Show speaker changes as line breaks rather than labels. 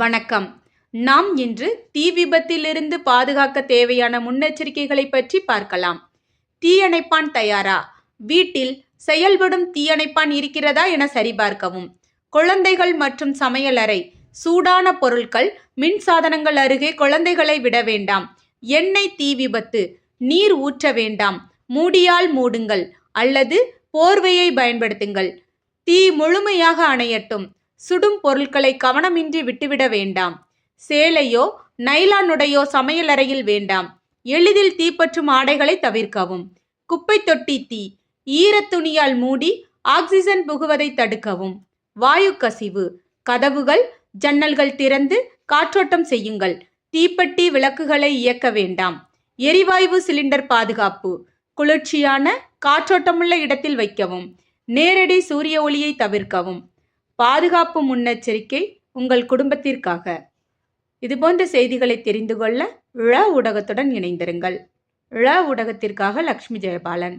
வணக்கம். நாம் இன்று தீ விபத்திலிருந்து பாதுகாக்க தேவையான முன்னெச்சரிக்கைகளை பற்றி பார்க்கலாம். தீயணைப்பான் தயாரா? வீட்டில் செயல்படும் தீயணைப்பான் இருக்கிறதா என சரிபார்க்கவும். குழந்தைகள் மற்றும் சமையலறை சூடான பொருட்கள் மின் சாதனங்கள் அருகே குழந்தைகளை விட வேண்டாம். எண்ணெய் தீ விபத்து நீர் ஊற்ற வேண்டாம். மூடியால் மூடுங்கள் அல்லது போர்வையை பயன்படுத்துங்கள். தீ முழுமையாக அணையட்டும். சுடும் பொருட்களை கவனமின்றி விட்டுவிட வேண்டாம். சேலையோ நைலானுடையோ சமையலறையில் வேண்டாம். எளிதில் தீப்பற்றும் ஆடைகளை தவிர்க்கவும். குப்பை தொட்டி தீ ஈரத் துணியால் மூடி ஆக்சிஜன் புகுவதை தடுக்கவும். வாயு கசிவு கதவுகள் ஜன்னல்கள் திறந்து காற்றோட்டம் செய்யுங்கள். தீப்பெட்டி விளக்குகளை இயக்க வேண்டாம். எரிவாயு சிலிண்டர் பாதுகாப்பு குளிர்ச்சியான காற்றோட்டமுள்ள இடத்தில் வைக்கவும். நேரடி சூரிய ஒளியை தவிர்க்கவும். பாதுகாப்பு முன்னெச்சரிக்கை உங்கள் குடும்பத்திற்காக. இதுபோன்ற செய்திகளை தெரிந்து கொள்ள இழ ஊடகத்துடன் இணைந்திருங்கள். இழ ஊடகத்திற்காக லக்ஷ்மி ஜெயபாலன்.